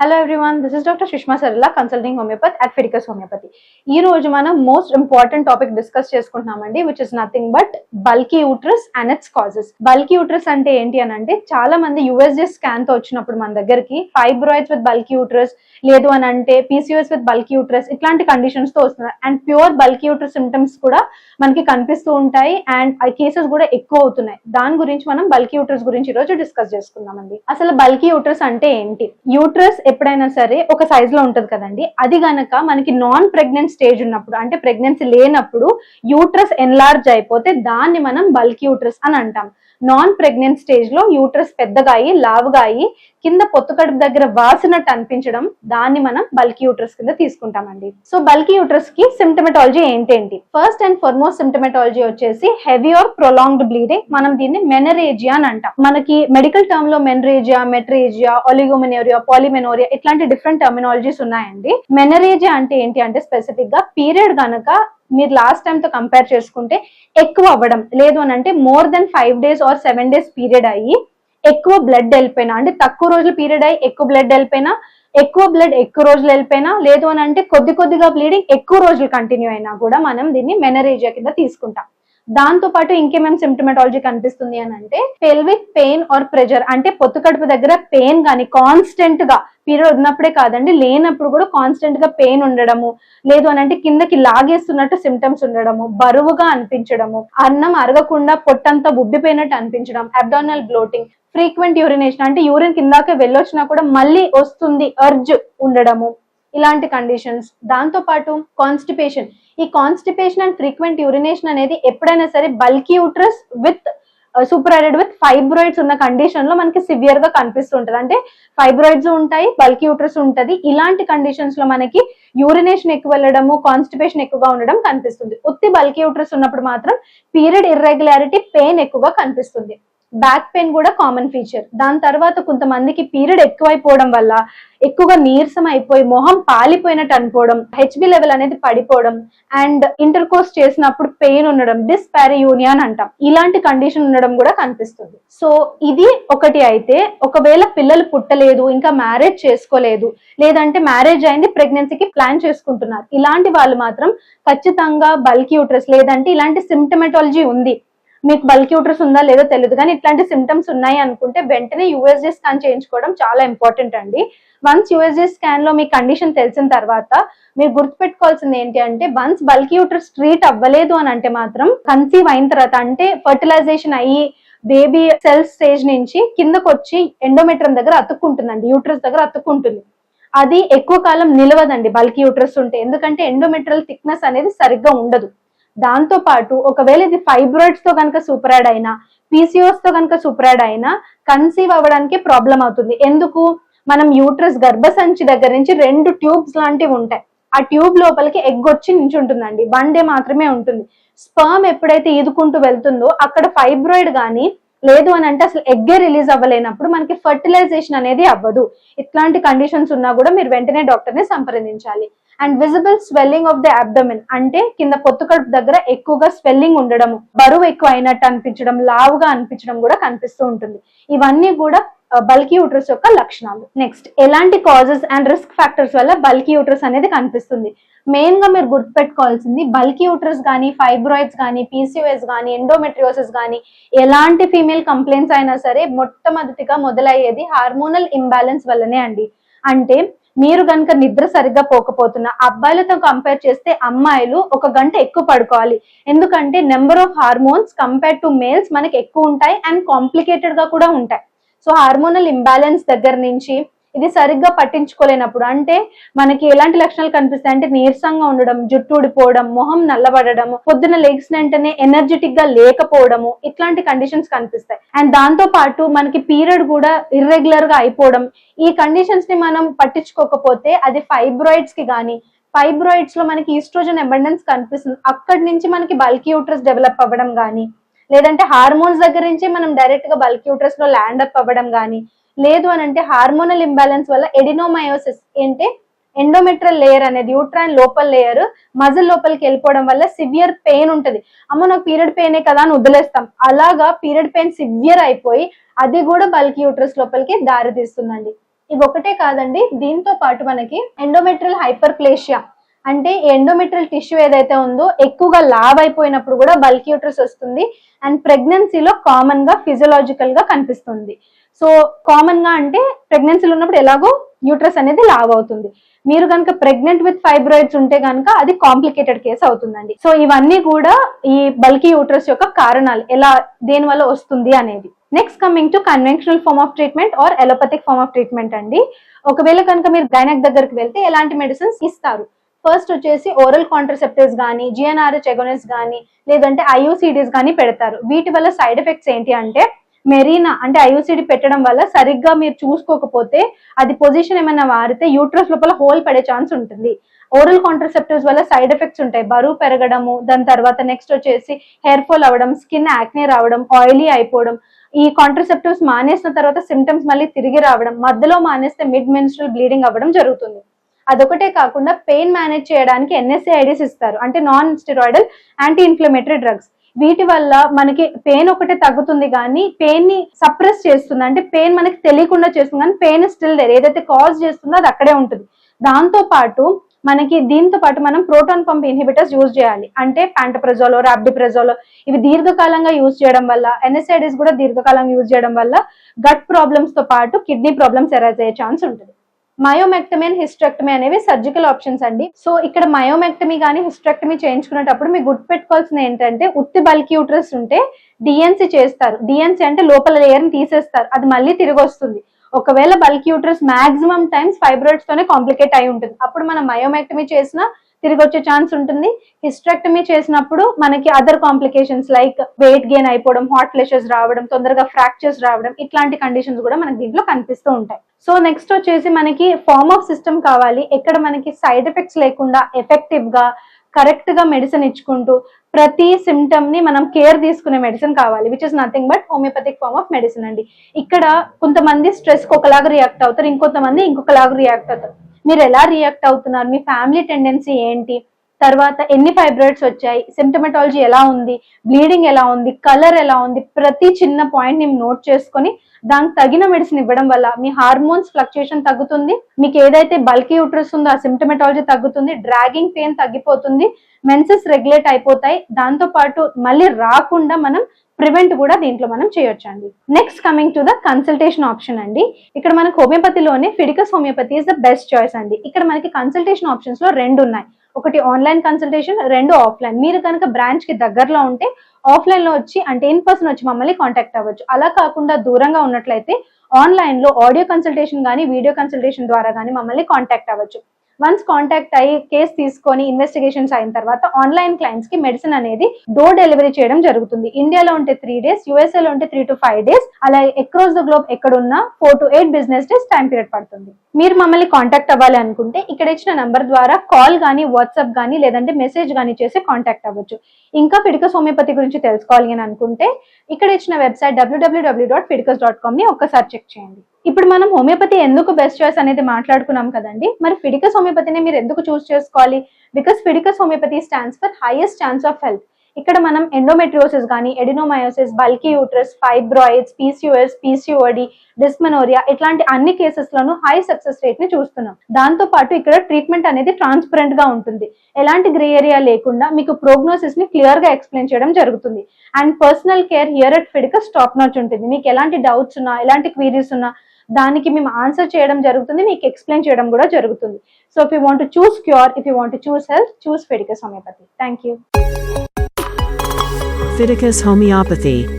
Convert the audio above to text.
Hello everyone this is doctor Sushma Sarala consulting homeopathy at Fiticus homeopathy ఈ రోజు మనం most important topic discuss చేసుకుంటున్నామండి which is nothing but bulky uterus and its causes bulky uterus అంటే ఏంటి అని అంటే చాలా మంది యూఎస్జే స్కాన్తో వచ్చినప్పుడు మన దగ్గరికి ఫైబ్రాయిడ్స్ విత్ బల్కీ యూట్రస్ లేదు అని అంటే పీసీఎస్ విత్ బల్కీ యూట్రస్ ఇట్లాంటి కండిషన్స్తో వస్తున్నారు. And pure bulky uterus symptoms కూడా మనకి కనిపిస్తూ ఉంటాయి అండ్ ఆ కేసెస్ కూడా ఎక్కువ అవుతున్నాయి. దాని గురించి మనం బల్కీ యూట్రస్ గురించి ఈ రోజు డిస్కస్ చేసుకుందామండి. అసలు బల్కీ యూట్రస్ అంటే ఏంటి? యూట్రస్ ఎప్పుడైనా సరే ఒక సైజ్లో ఉంటది కదండి. అది గనక మనకి నాన్ ప్రెగ్నెంట్ స్టేజ్ ఉన్నప్పుడు అంటే ప్రెగ్నెన్సీ లేనప్పుడు యూట్రస్ ఎన్లార్జ్ అయిపోతే దాన్ని మనం బల్క్ యూట్రస్ అని అంటాం. నాన్ ప్రెగ్నెంట్ స్టేజ్లో యూట్రస్ పెద్దగా అయ్యి లావుగా అయ్యి కింద పొత్తు కడుపు దగ్గర వాసినట్టు అనిపించడం దాన్ని మనం బల్కి యూట్రస్ కింద తీసుకుంటామండి. సో బల్కి యూట్రస్కి సిమ్టమెటాలజీ ఏంటేంటి? ఫస్ట్ అండ్ ఫర్మోస్ సిమ్టమెటాలజీ వచ్చేసి హెవీ ఆర్ ప్రొలాంగ్డ్ బ్లీడింగ్ మనం దీన్ని మెనరేజియా అని అంటాం. మనకి మెడికల్ టర్మ్లో మెనరేజియా మెట్రేజియా ఒలిగోమెనోరియా పాలిమెనోరియా ఇట్లాంటి డిఫరెంట్ టర్మినాలజీస్ ఉన్నాయండి. మెనరేజియా అంటే ఏంటి అంటే స్పెసిఫిక్గా పీరియడ్ గనక మీరు లాస్ట్ టైం తో కంపేర్ చేసుకుంటే ఎక్కువ అవ్వడం లేదు అని అంటే more than five days or seven days period అయ్యి ఎక్కువ బ్లడ్ వెళ్ళిపోయినా అంటే తక్కువ రోజులు పీరియడ్ అయ్యి ఎక్కువ బ్లడ్ వెళ్ళిపోయినా ఎక్కువ బ్లడ్ ఎక్కువ రోజులు వెళ్ళిపోయినా లేదు అని అంటే కొద్ది కొద్దిగా బ్లీడింగ్ ఎక్కువ రోజులు కంటిన్యూ అయినా కూడా మనం దీన్ని మెనరేజియా కింద తీసుకుంటాం. దాంతో పాటు ఇంకేమేమి సిమ్టమెటాలజీ కనిపిస్తుంది అని అంటే పెల్విక్ పెయిన్ ఆర్ ప్రెజర్ అంటే పొత్తు కడుపు దగ్గర పెయిన్ కానీ కాన్స్టెంట్గా పీరియడ్ ఉన్నప్పుడే కాదండి లేనప్పుడు కూడా కాన్స్టెంట్గా పెయిన్ ఉండడము. లేదు అని అంటే కిందకి లాగేస్తున్నట్టు సిమ్టమ్స్ ఉండడము బరువుగా అనిపించడము అన్నం అరగకుండా పొట్టంతా ఉబ్బిపోయినట్టు అనిపించడం అబ్డామినల్ బ్లోటింగ్ ఫ్రీక్వెంట్ యూరినేషన్ అంటే యూరిన్ కిందాకే వెళ్ళొచ్చినా కూడా మళ్ళీ వస్తుంది అర్జ్ ఉండడము. ఇలాంటి కండిషన్స్ దాంతో పాటు కాన్స్టిపేషన్ ఈ కాన్స్టిపేషన్ అండ్ ఫ్రీక్వెంట్ యూరినేషన్ అనేది ఎప్పుడైనా సరే బల్కీ యూట్రస్ విత్ సూపరాయిడ్ విత్ ఫైబ్రాయిడ్స్ ఉన్న కండిషన్లో మనకి సివియర్గా కనిపిస్తుంటది. అంటే ఫైబ్రాయిడ్స్ ఉంటాయి బల్కి యూట్రస్ ఉంటది. ఇలాంటి కండిషన్స్లో మనకి యూరినేషన్ ఎక్కువ వెళ్ళడము కాన్స్టిపేషన్ ఎక్కువగా ఉండడం కనిపిస్తుంది. ఉత్తి బల్కి యూట్రస్ ఉన్నప్పుడు మాత్రం పీరియడ్ ఇర్రెగ్యులారిటీ పెయిన్ ఎక్కువగా కనిపిస్తుంది. బ్యాక్ పెయిన్ కూడా కామన్ ఫీచర్ దాని తర్వాత కొంతమందికి పీరియడ్ ఎక్కువైపోవడం వల్ల ఎక్కువగా నీరసం అయిపోయి మొహం పాలిపోయినట్టు అనుకోవడం హెచ్బి లెవెల్ అనేది పడిపోవడం అండ్ ఇంటర్ కోర్స్ చేసినప్పుడు పెయిన్ ఉండడం డిస్పారియూనియా అని అంటాం. ఇలాంటి కండిషన్ ఉండడం కూడా కనిపిస్తుంది. సో ఇది ఒకటి అయితే ఒకవేళ పిల్లలు పుట్టలేదు ఇంకా మ్యారేజ్ చేసుకోలేదు లేదంటే మ్యారేజ్ అయింది ప్రెగ్నెన్సీకి ప్లాన్ చేసుకుంటున్నారు. ఇలాంటి వాళ్ళు మాత్రం ఖచ్చితంగా బల్క్ యూట్రస్ లేదంటే ఇలాంటి సిమ్టమెటాలజీ ఉంది. మీకు బల్క్ యూట్రస్ ఉందా లేదో తెలియదు కానీ ఇట్లాంటి సిమ్టమ్స్ ఉన్నాయి అనుకుంటే వెంటనే యూఎస్జే స్కాన్ చేయించుకోవడం చాలా ఇంపార్టెంట్ అండి. వన్స్ యూఎస్జే స్కాన్లో మీ కండిషన్ తెలిసిన తర్వాత మీరు గుర్తుపెట్టుకోవాల్సింది ఏంటి అంటే వన్స్ బల్క్ యూట్రస్ ట్రీట్ అవ్వలేదు అని అంటే మాత్రం కన్సీవ్ అయిన తర్వాత అంటే ఫర్టిలైజేషన్ అయ్యి బేబీ సెల్స్ స్టేజ్ నుంచి కిందకు వచ్చి ఎండోమెట్రం దగ్గర అతుక్కుంటుందండి యూట్రస్ దగ్గర అతుక్కుంటుంది. అది ఎక్కువ కాలం నిలవదండి బల్క్ యూట్రస్ ఉంటే ఎందుకంటే ఎండోమెట్రల్ థిక్నెస్ అనేది సరిగ్గా ఉండదు. దాంతో పాటు ఒకవేళ ఇది ఫైబ్రాయిడ్స్తో కనుక సూపరాడ్ అయినా పీసీఓస్తో కనుక సూపరాడ్ అయినా కన్సీవ్ అవ్వడానికి ప్రాబ్లం అవుతుంది. ఎందుకు? మనం యూట్రస్ గర్భసంచి దగ్గర నుంచి రెండు ట్యూబ్స్ లాంటివి ఉంటాయి. ఆ ట్యూబ్ లోపలికి ఎగ్ వచ్చి నించుంటుందండి. వన్ డే మాత్రమే ఉంటుంది. స్పర్మ్ ఎప్పుడైతే ఈదుకుంటూ వెళ్తుందో అక్కడ ఫైబ్రాయిడ్ కానీ లేదు అని అంటే అసలు ఎగ్గే రిలీజ్ అవ్వలేనప్పుడు మనకి ఫర్టిలైజేషన్ అనేది అవ్వదు. ఇట్లాంటి కండిషన్స్ ఉన్నా కూడా మీరు వెంటనే డాక్టర్ని సంప్రదించాలి. And visible swelling of the abdomen అంటే కింద పొత్తు కడుపు దగ్గర ఎక్కువగా స్వెల్లింగ్ ఉండడం బరువు ఎక్కువ అయినట్టు అనిపించడం లావుగా అనిపించడం కూడా కనిపిస్తూ ఉంటుంది. ఇవన్నీ కూడా బల్కీ యూట్రస్ యొక్క లక్షణాలు. నెక్స్ట్ ఎలాంటి కాజెస్ అండ్ రిస్క్ ఫ్యాక్టర్స్ వల్ల బల్కీ యూట్రస్ అనేది కనిపిస్తుంది? మెయిన్గా మీరు గుర్తుపెట్టుకోవాల్సింది బల్కీ యూట్రస్ కానీ ఫైబ్రాయిడ్స్ కానీ పీసీఓఎస్ కానీ ఎండోమెట్రియోసిస్ కానీ ఎలాంటి ఫీమేల్ కంప్లైంట్స్ అయినా సరే మొట్టమొదటిగా మొదలయ్యేది హార్మోనల్ ఇంబ్యాలెన్స్ వల్లనే అండి. అంటే మీరు కనుక నిద్ర సరిగ్గా పోకపోతున్నా అబ్బాయిలతో కంపేర్ చేస్తే అమ్మాయిలు ఒక గంట ఎక్కువ పడుకోవాలి. ఎందుకంటే number of hormones compare to males మనకి ఎక్కువ ఉంటాయి అండ్ కాంప్లికేటెడ్గా కూడా ఉంటాయి. సో హార్మోనల్ ఇంబ్యాలెన్స్ దగ్గర నుంచి ఇది సరిగ్గా పట్టించుకోలేనప్పుడు అంటే మనకి ఎలాంటి లక్షణాలు కనిపిస్తాయి అంటే నీరసంగా ఉండడం జుట్టు ఊడిపోవడం మొహం నల్లబడడం పొద్దున లెగ్స్ వెంటనే ఎనర్జెటిక్గా లేకపోవడము ఇట్లాంటి కండిషన్స్ కనిపిస్తాయి. అండ్ దాంతో పాటు మనకి పీరియడ్ కూడా ఇర్రెగ్యులర్గా అయిపోవడం ఈ కండిషన్స్ని మనం పట్టించుకోకపోతే అది ఫైబ్రాయిడ్స్కి గానీ ఫైబ్రాయిడ్స్లో మనకి ఈస్ట్రోజన్ అబండెన్స్ కనిపిస్తుంది. అక్కడి నుంచి మనకి బల్కీ యూట్రస్ డెవలప్ అవ్వడం గానీ లేదంటే హార్మోన్స్ దగ్గర నుంచి మనం డైరెక్ట్గా బల్క్ యూట్రస్లో ల్యాండ్ అప్ అవ్వడం గానీ లేదు అని అంటే హార్మోనల్ ఇంబ్యాలెన్స్ వల్ల ఎడినోమయోసిస్ ఏంటి? ఎండోమెట్రల్ లేయర్ అనేది యూట్రాన్ లోపల లేయర్ మజిల్ లోపలికి వెళ్ళిపోవడం వల్ల సివియర్ పెయిన్ ఉంటుంది. అమ్మ నాకు పీరియడ్ పెయినే కదా అని వదిలేస్తాం. అలాగా పీరియడ్ పెయిన్ సివియర్ అయిపోయి అది కూడా బల్క్ యూట్రస్ లోపలికి దారి తీస్తుందండి ఇవి ఒకటే కాదండి దీంతో పాటు మనకి ఎండోమెట్రల్ హైపర్ప్లేషియా అంటే ఎండోమెట్రియల్ టిష్యూ ఏదైతే ఉందో ఎక్కువగా లావ్ అయిపోయినప్పుడు కూడా బల్క్ యూట్రస్ వస్తుంది అండ్ ప్రెగ్నెన్సీలో కామన్గా ఫిజియలాజికల్గా కనిపిస్తుంది. సో కామన్గా అంటే ప్రెగ్నెన్సీలో ఉన్నప్పుడు ఎలాగో యూట్రస్ అనేది లావ్ అవుతుంది. మీరు కనుక ప్రెగ్నెంట్ విత్ ఫైబ్రాయిడ్స్ ఉంటే కనుక అది కాంప్లికేటెడ్ కేసు అవుతుందండి. సో ఇవన్నీ కూడా ఈ బల్కీ యూట్రస్ యొక్క కారణాలు ఎలా దేని వల్ల వస్తుంది అనేది. Next coming to conventional form of treatment or allopathic form of treatment అండి. ఒకవేళ కనుక మీరు గైనక్ దగ్గరికి వెళ్తే ఎలాంటి మెడిసిన్స్ ఇస్తారు? ఫస్ట్ వచ్చేసి ఓరల్ కాంట్రసెప్టివ్స్ కానీ జిఎన్ఆర్ఎస్ ఎగోనెస్ కానీ లేదంటే ఐయూసిడీస్ కానీ పెడతారు. వీటి వల్ల సైడ్ ఎఫెక్ట్స్ ఏంటి అంటే మెరీనా అంటే ఐయూసిడి పెట్టడం వల్ల సరిగ్గా మీరు చూసుకోకపోతే అది పొజిషన్ ఏమైనా మారితే యూట్రస్ లోపల హోల్ పడే ఛాన్స్ ఉంటుంది. ఓరల్ కాంట్రసెప్టివ్స్ వల్ల సైడ్ ఎఫెక్ట్స్ ఉంటాయి. బరువు పెరగడము దాని తర్వాత నెక్స్ట్ వచ్చేసి హెయిర్ ఫాల్ అవ్వడం స్కిన్ యాక్నే రావడం ఆయిలీ అయిపోవడం ఈ కాంట్రసెప్టివ్స్ మానేసిన తర్వాత సిమ్టమ్స్ మళ్ళీ తిరిగి రావడం మధ్యలో మానేస్తే మిడ్ మెన్స్ట్రల్ బ్లీడింగ్ అవ్వడం జరుగుతుంది. అదొకటే కాకుండా పెయిన్ మేనేజ్ చేయడానికి ఎన్ఎస్ఏఐడిస్ ఇస్తారు. అంటే non steroidal anti inflammatory drugs. వీటి వల్ల మనకి పెయిన్ ఒకటే తగ్గుతుంది కానీ పెయిన్ని సప్రెస్ చేస్తుంది. అంటే పెయిన్ మనకి తెలియకుండా చేస్తుంది కానీ పెయిన్ స్టిల్ దేర్. ఏదైతే కాజ్ చేస్తుందో అది అక్కడే ఉంటుంది. దాంతో పాటు మనకి దీంతో పాటు మనం ప్రోటాన్ పంప్ ఇన్హిబిటర్స్ యూజ్ చేయాలి. అంటే ప్యాంటప్రజోలో రాబ్డిప్రజోలో ఇవి దీర్ఘకాలంగా యూజ్ చేయడం వల్ల ఎన్ఎస్ఐడిస్ కూడా దీర్ఘకాలంగా యూజ్ చేయడం వల్ల గట్ ప్రాబ్లమ్స్తో పాటు కిడ్నీ ప్రాబ్లమ్స్ ఎరైజ్ అయ్యే ఛాన్స్ ఉంటుంది. మయోమెక్టమీ అండ్ హిస్ట్రెక్టమీ అనేవి సర్జికల్ ఆప్షన్స్ అండి. సో ఇక్కడ మయోమెక్టమీ కానీ హిస్ట్రెక్టమీ చేయించుకునేటప్పుడు మీకు గుర్తుపెట్టుకోవాల్సింది ఏంటంటే ఉత్తి బల్కి యూట్రస్ ఉంటే డిఎన్సీ చేస్తారు. డిఎన్సీ అంటే లోపల లేయర్ని తీసేస్తారు. అది మళ్ళీ తిరిగి వస్తుంది. ఒకవేళ bulky uterus maximum times fibroids తోనే కాంప్లికేట్ అయి ఉంటుంది. అప్పుడు మనం మయోమెక్టమీ చేసినా తిరిగి వచ్చే ఛాన్స్ ఉంటుంది. హిస్ట్రెక్టమీ చేసినప్పుడు మనకి other complications like weight gain అయిపోవడం హాట్ ఫ్లెషెస్ రావడం తొందరగా ఫ్రాక్చర్స్ రావడం ఇట్లాంటి కండిషన్స్ కూడా మనకి దీంట్లో కనిపిస్తూ ఉంటాయి. సో నెక్స్ట్ వచ్చేసి మనకి ఫార్మ్ ఆఫ్ సిస్టమ్ కావాలి. ఎక్కడ మనకి సైడ్ ఎఫెక్ట్స్ లేకుండా ఎఫెక్టివ్గా కరెక్ట్గా మెడిసిన్ ఇచ్చుకుంటూ ప్రతి సిమ్టమ్ని మనం కేర్ తీసుకునే మెడిసిన్ కావాలి which is nothing but homeopathic form of medicine అండి. ఇక్కడ కొంతమంది స్ట్రెస్కి ఒకలాగా రియాక్ట్ అవుతారు ఇంకొంతమంది ఇంకొకలాగా రియాక్ట్ అవుతారు. మీరు ఎలా రియాక్ట్ అవుతున్నారు? మీ ఫ్యామిలీ టెండెన్సీ ఏంటి? తర్వాత ఎన్ని ఫైబ్రాయిడ్స్ వచ్చాయి సిమ్టమటాలజీ ఎలా ఉంది బ్లీడింగ్ ఎలా ఉంది కలర్ ఎలా ఉంది ప్రతి చిన్న పాయింట్ నేను నోట్ చేసుకొని దానికి తగిన మెడిసిన్ ఇవ్వడం వల్ల మీ హార్మోన్స్ ఫ్లక్చుయేషన్ తగ్గుతుంది మీకు ఏదైతే బల్కీ యూట్రస్ ఉందో ఆ సిమ్టమటాలజీ తగ్గుతుంది డ్రాగింగ్ పెయిన్ తగ్గిపోతుంది మెన్సెస్ రెగ్యులేట్ అయిపోతాయి దాంతో పాటు మళ్ళీ రాకుండా మనం ప్రివెంట్ కూడా దీంట్లో మనం చేయొచ్చండి. Next coming to the consultation option అండి. ఇక్కడ మనకు హోమియోపతిలోనే Fiticus homeopathy is the best choice అండి. ఇక్కడ మనకి కన్సల్టేషన్ ఆప్షన్స్లో రెండు ఉన్నాయి. ఒకటి ఆన్లైన్ కన్సల్టేషన్ రెండు ఆఫ్లైన్ మీరు కనుక బ్రాంచ్కి దగ్గరలో ఉంటే ఆఫ్లైన్లో వచ్చి అంటే ఇన్ పర్సన్ వచ్చి మమ్మల్ని కాంటాక్ట్ అవ్వచ్చు. అలా కాకుండా దూరంగా ఉన్నట్లయితే ఆన్లైన్లో ఆడియో కన్సల్టేషన్ కానీ వీడియో కన్సల్టేషన్ ద్వారా కానీ మమ్మల్ని కాంటాక్ట్ అవ్వచ్చు. వన్స్ కాంటాక్ట్ అయ్యి కేసు తీసుకొని ఇన్వెస్టిగేషన్స్ అయిన తర్వాత ఆన్లైన్ క్లయింట్స్కి మెడిసిన్ అనేది డోర్ డెలివరీ చేయడం జరుగుతుంది. ఇండియాలో ఉంటే త్రీ డేస్ యుఎస్ఏ లో ఉంటే త్రీ టు ఫైవ్ డేస్ అలాగే అక్రాస్ ద గ్లోబ్ ఎక్కడున్నా four to eight business days time period పడుతుంది. మీరు మమ్మల్ని కాంటాక్ట్ అవ్వాలి అనుకుంటే ఇక్కడ ఇచ్చిన నంబర్ ద్వారా కాల్ కానీ వాట్సాప్ కానీ లేదంటే మెసేజ్ కానీ చేసి కాంటాక్ట్ అవ్వచ్చు. ఇంకా ఫిడికస్ హోమియోపతి గురించి తెలుసుకోవాలి అని అనుకుంటే ఇక్కడ ఇచ్చిన website WWW dot Fiticus dot కామ్ని ఒక్కసారి చెక్ చేయండి. ఇప్పుడు మనం హోమియోపతి ఎందుకు బెస్ట్ చాయిస్ అనేది మాట్లాడుకున్నాం కదండి. మరి ఫిడికస్ హోమియోపతిని మీరు ఎందుకు చూస్ చేసుకోవాలి? Because Fiticus homeopathy stands for highest chance of health ఇక్కడ మనం ఎండోమెట్రియోసిస్ కానీ adenomyosis bulky uterus fibroids PCOS PCOD dysmenorrhoea ఇట్లాంటి అన్ని కేసెస్ లోనూ హై సక్సెస్ రేట్ని చూస్తున్నాం. దాంతో పాటు ఇక్కడ ట్రీట్మెంట్ అనేది ట్రాన్స్పరెంట్గా ఉంటుంది. ఎలాంటి గ్రే ఏరియా లేకుండా మీకు ప్రోగ్నోసిస్ని క్లియర్గా ఎక్స్ప్లెయిన్ చేయడం జరుగుతుంది. And personal care here at Fiticus top notch ఉంటుంది. మీకు ఎలాంటి డౌట్స్ ఉన్నా ఎలాంటి క్వీరీస్ ఉన్నా దానికి మేము ఆన్సర్ చేయడం జరుగుతుంది మీకు ఎక్స్ప్లెయిన్ చేయడం కూడా జరుగుతుంది. So if you want choose cure if you want choose health choose Fiticus homeopathy thank you Fiticus Homeopathy.